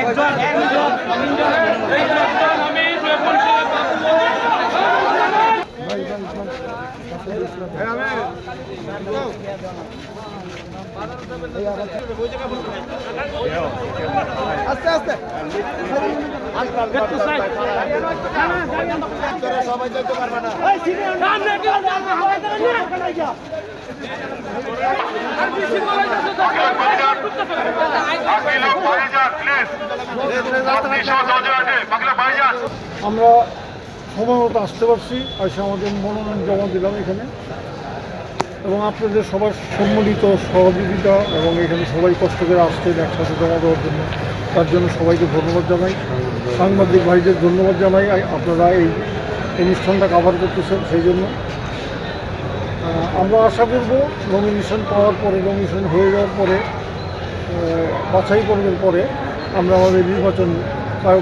একজন একজন আস্তে আস্তে। সবাই যেতে পারবে না আমরা সময় মতো আসতে পারছি, এসে আমাদের মনোনয়ন জমা দিলাম এখানে। এবং আপনাদের সবার সম্মিলিত সহযোগিতা এবং এখানে সবাই কষ্ট করে আসছেন, একসাথে জমা দেওয়ার জন্য। তার জন্য সবাইকে ধন্যবাদ জানাই। সাংবাদিক ভাইদের ধন্যবাদ জানাই। আপনারা এই অনুষ্ঠানটা কাভার করতেছেন সেই জন্য। আমরা আশা করব নমিনেশন পাওয়ার পরে নমিনেশন হয়ে যাওয়ার পরে বাছাই পর্বের পরে আমরা আমাদের নির্বাচন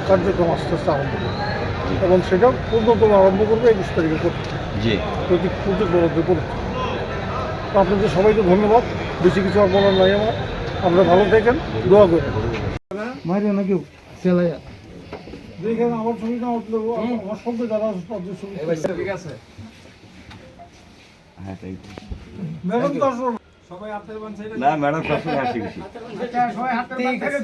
কার্যক্রম আস্তে আস্তে আরম্ভ করব। এবং সেটা পূর্ণতম আরম্ভ করব একুশ তারিখে করতে। জি। প্রতি প্রত্যেক বরাদ্দ করতে তো আপনাদের সবাইকে ধন্যবাদ। বেশি কিছু আর বলার নাই আমার। আমরা ভালো থাকেন দোয়া করেন। মাইরে না কেউ সেলাইয়া। দেখেন আমার ছবি না উঠলে আমার সঙ্গে যারা আছে তাদের ছবি ঠিক আছে। হ্যাঁ তাই ম্যাডাম তো না। না ম্যাডাম সবসময় হাসি খুশি। ঠিক আছে